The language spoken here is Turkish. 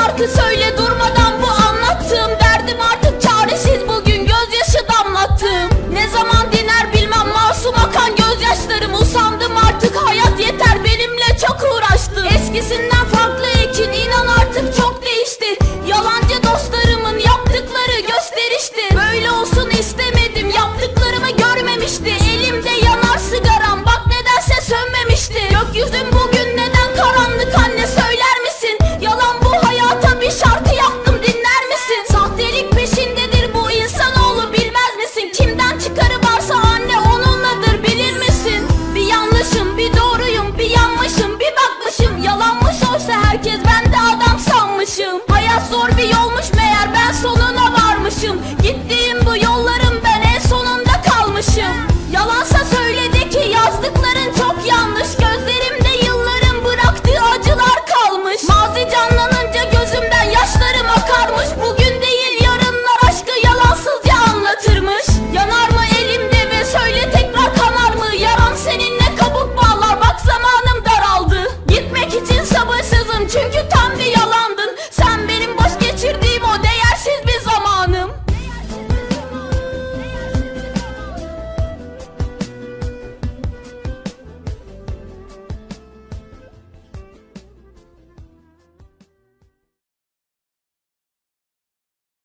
şarkı söyle durmadan bu